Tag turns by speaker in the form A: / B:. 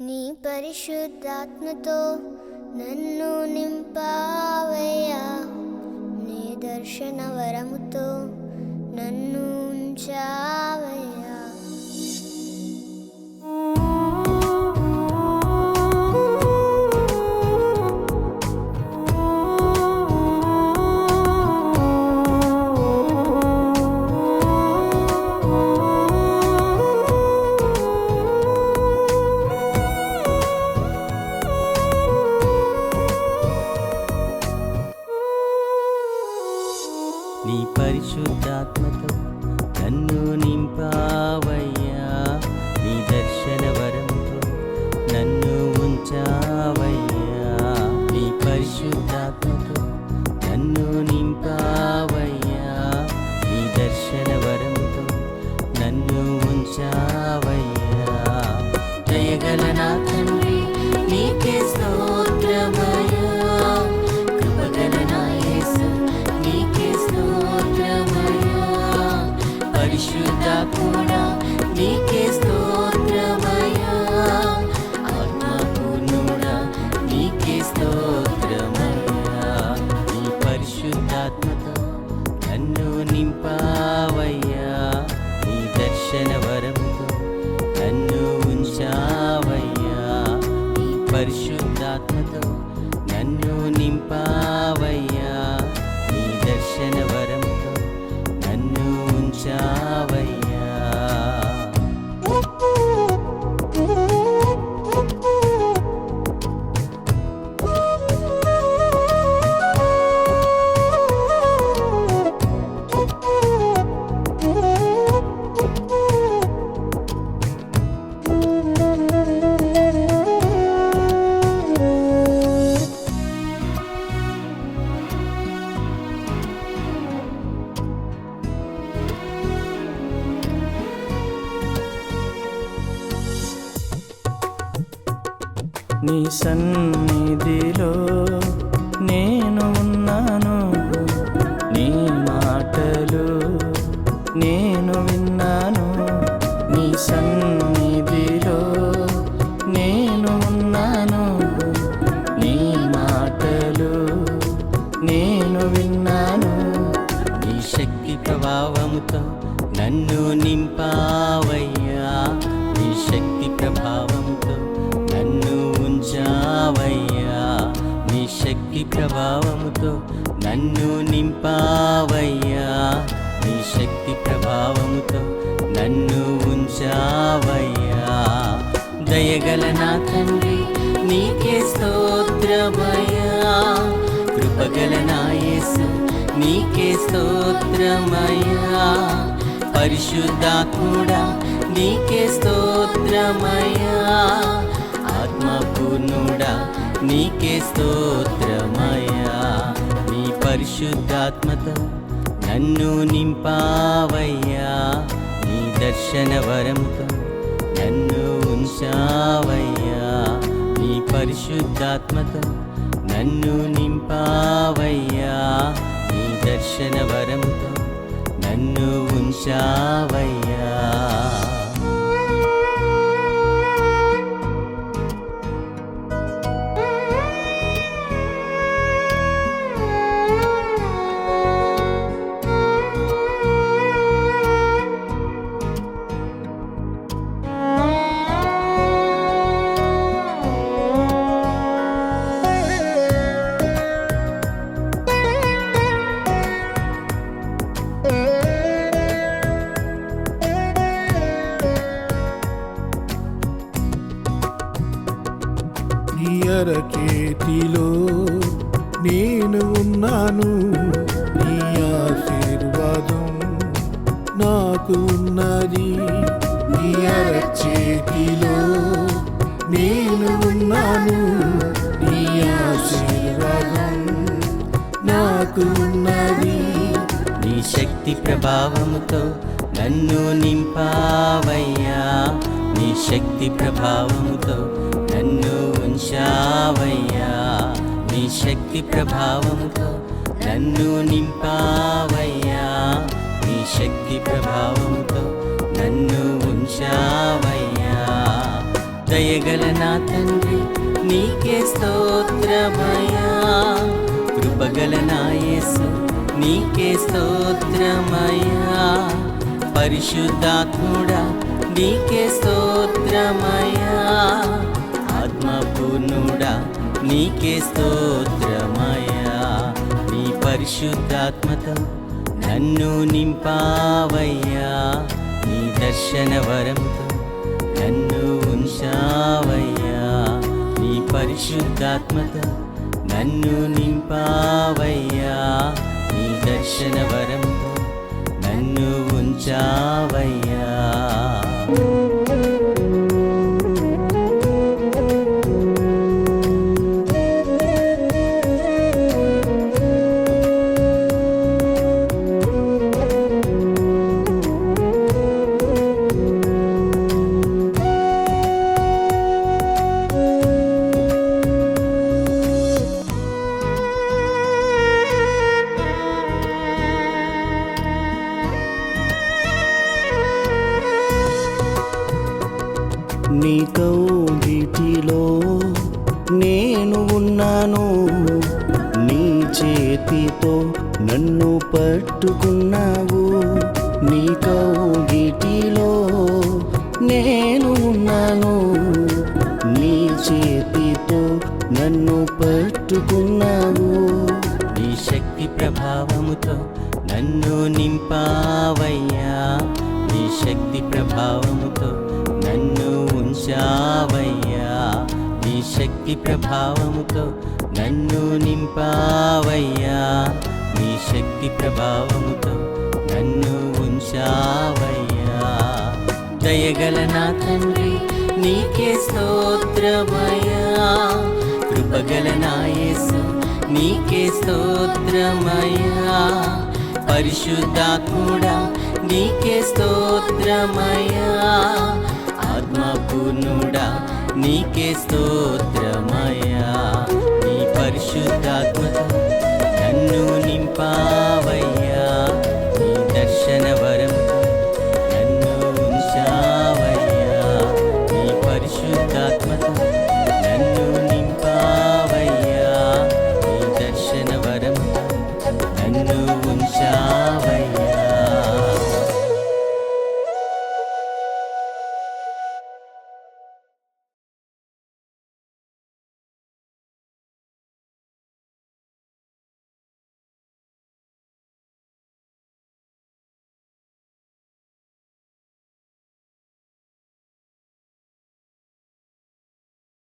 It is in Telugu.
A: నీ పరిశుద్ధాత్మతో నన్ను నింపావయ్యా. నీ దర్శన వరముతో నన్ను
B: ఉంచా ఉంచావయ్యా నీ సన్నిధిలో నేను ఉన్న ప్రభావముతో నన్ను నింపావయ్యా. నీ శక్తి ప్రభావముతో నన్ను ఉంచావయ్యా. దయగల నా తండ్రి నీకే స్తోత్రమయ్యా. కృపగల నాయసు నీకే స్తోత్రమయ్యా. పరిశుద్ధాత్ముడా నీకే స్తోత్రమయ్యా. నీకే స్తోత్రమయ్యా. నీ పరిశుద్ధాత్మత నన్ను నింపావయ్యా. నీ దర్శన వరముతో నన్ను ఉంచావయ్యా. నీ పరిశుద్ధాత్మత నన్ను నింపావయ్యా. నీ దర్శన వరముతో నన్ను ఉంచావయ్యా.
C: నీ అరచేతిలో నేను ఉన్నాను. నీ ఆశీర్వాదం నాకు ఉన్నది. నీ అరచేతిలో నేను ఉన్నాను. నీ ఆశీర్వాదం నాకు ఉన్నది.
B: నీ శక్తి ప్రభావముతో నన్ను నింపావయ్యా. నీ శక్తి ప్రభావముతో ఉంచావయ్యా నీ శక్తి ప్రభావంతో నన్ను నింపావయ్యా. నీ శక్తి ప్రభావంతో నన్ను ఉంచావయ్యా. దయగల నా తండ్రి నీకే స్తోత్రమయా కృపగల నాయసు నీకే స్తోత్రమయా పరిశుద్ధాత్ముడా నీకే స్తోత్రమయా నీకే స్తోత్రమయా నీ పరిశుద్ధాత్మతో నన్ను నింపావయ్యా. నీ దర్శన వరంతో నన్ను ఉంచావయ్యా. నీ పరిశుద్ధాత్మతో నన్ను నింపావయ్యా. నీ దర్శన వరంతో నన్ను ఉంచావయ్యా.
D: నన్ను పట్టుకున్నావు నీ కౌగిటిలో. నేను ఉన్నాను నీ చేతితో నన్ను పట్టుకున్నావు.
B: నీ శక్తి ప్రభావముతో నన్ను నింపావయ్యా. నీ శక్తి ప్రభావముతో నన్ను ఉంచావయ్యా. నీ శక్తి ప్రభావముతో నన్ను నింపావయ్యా. నీ శక్తి ప్రభావముతో నన్ను ఉంచావయ్యా. దయగల నా తండ్రి నీకే స్తోత్రమయా కృపగల నాయసు నీకే స్తోత్రమయా పరిశుద్ధాత్ముడా నీకే స్తోత్రమయా ఆత్మపూర్ణుడా నీకే స్తోత్రమయా నీ పరిశుద్ధాత్మతో నన్ను నింపావయ్యా